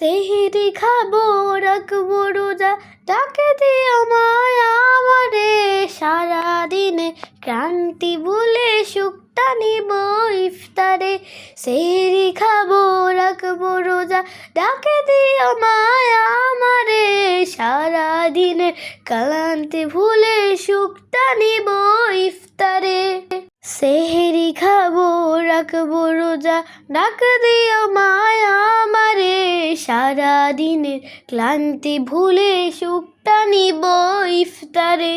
সেহেরি খাব, রাখব রোজা। ডাকে দিও মায়া আমারে সারাদিনে ক্রান্তি ভুলে সুখটা নিব ইফতারে। সেহেরি খাব, রাখব রোজা। ডাকে দিও মায়া আমারে সারাদিনে ক্লান্তি ভুলে সুখটা নিব ইফতারে। সেহেরি খাব রাখব রোজা ডাক দিও মায়া আমারে। সারা দিনের ক্লান্তি ভুলে সুখটা নিব ইফতারে।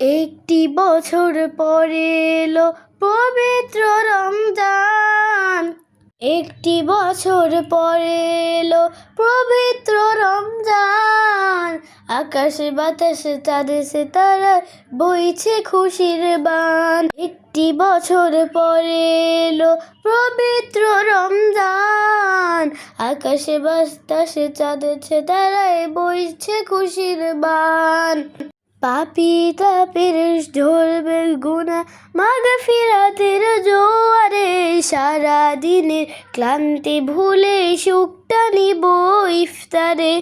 একটি বছর পরে এলো পবিত্র রমজান। একটি বছর পরে এলো পবিত্র রমজান। আকাশে বাতাসে চাঁদে সে তারা বইছে খুশির বান। একটি বছর পরে এলো পবিত্র রমজান। আকাশে বাতাসে চাঁদে সে তারায় বইছে খুশির বান। পাপি তাপের ঢলবে গুনা মাগ ফিরাতের জোয়ারে সারা দিনের ক্লান্তি ভুলে সুখটা নিব ইফতারে।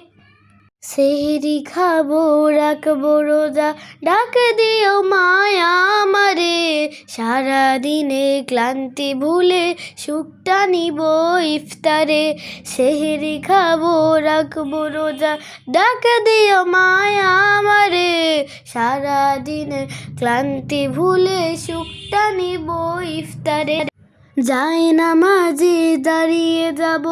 সেহরি খাব, রাখব রোজা। ডাক দিও মায়া আমারে সারা দিনে ক্লান্তি ভুলে সুখটা নিব ইফতারে। সেহরি খাব, রাখব রোজা। ডাক দিও মায়া আমারে সারা দিনে ক্লান্তি ভুলে সুখটা নিব ইফতারে। যাই না মাঝে দাঁড়িয়ে যাব,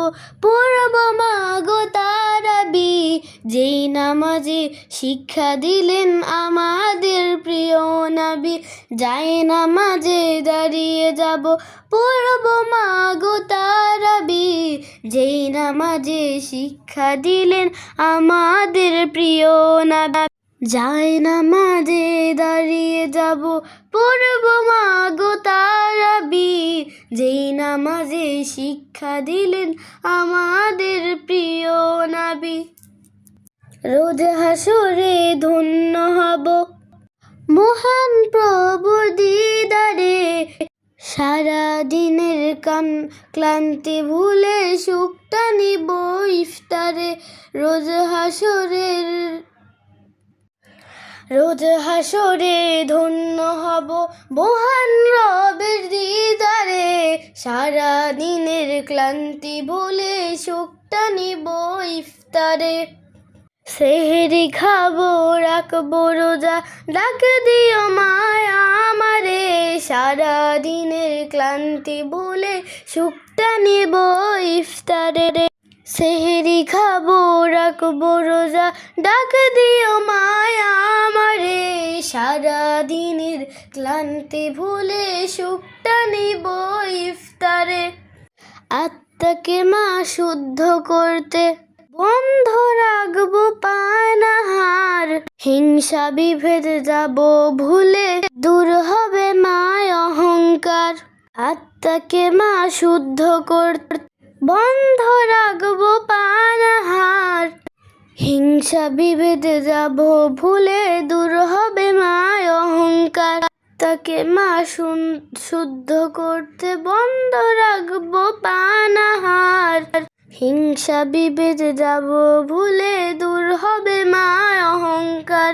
পড়ব মাগো তারাবি। যেই নামাজে শিক্ষা দিলেন আমাদের প্রিয় নাবি, যাই না মাঝে দাঁড়িয়ে যাব, পড়ব মাগো তারাবি। যেই নামাজে শিক্ষা দিলেন আমাদের প্রিয় নাবি, যাই না মাঝে দাঁড়িয়ে যাব, পড়ব মাগো তারাবি। যেই নামাজে শিক্ষা দিলেন আমাদের প্রিয় নাবি। রোজ হাসরে ধন্য হব। মহান প্রভু দিদারে সারা দিনের কান ক্লান্তি ভুলে সুখটা নিব ইফতারে। রোজ হাসরের রোজ হাসরে ধন্য হব মহান রবের দিদারে। সারা দিনের ক্লান্তি ভুলে সুখটা নিব ইফতারে। সেহেরি খাব, রাখব রোজা। ডাক দিও মায়া আমারে সারা দিনের ক্লান্তি বলে সুখটা নিব ইফতারে সেহেরি খাব, রাখব রোজা। ডাক দিও মায়া আমারে সারা দিনের ক্লান্তি ভুলে সুখটা নিব ইফতারে আত্মাকে মা শুদ্ধ করতে বন্ধ রাখব পানাহার। হিংসা বিভেদ যাব ভুলে, দূর হবে মায় অহংকার। আত্মাকে মা শুদ্ধ করতে বন্ধ রাখব পানাহার। হিংসা বিভেদ যাব ভুলে, দূর হবে মায় অহংকার। তাকে মা শুদ্ধ করতে বন্ধ হিংসা বিভেদ যাব, ভুলে দূর হবে মা অহংকার।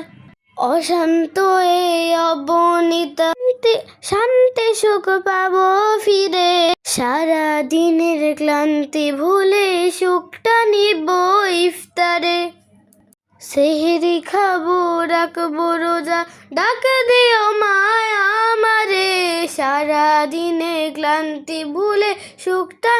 অশান্ত এই অবনীতা শান্তি সুখ পাবো ফিরে। সারা দিনের ক্লান্তি ভুলে সুখটা নিব ইফতারে। সেহেরি খাব, রাখব রোজা, ডাক দিও মায়া আমারে। সারা দিনে ক্লান্তি ভুলে সুখটা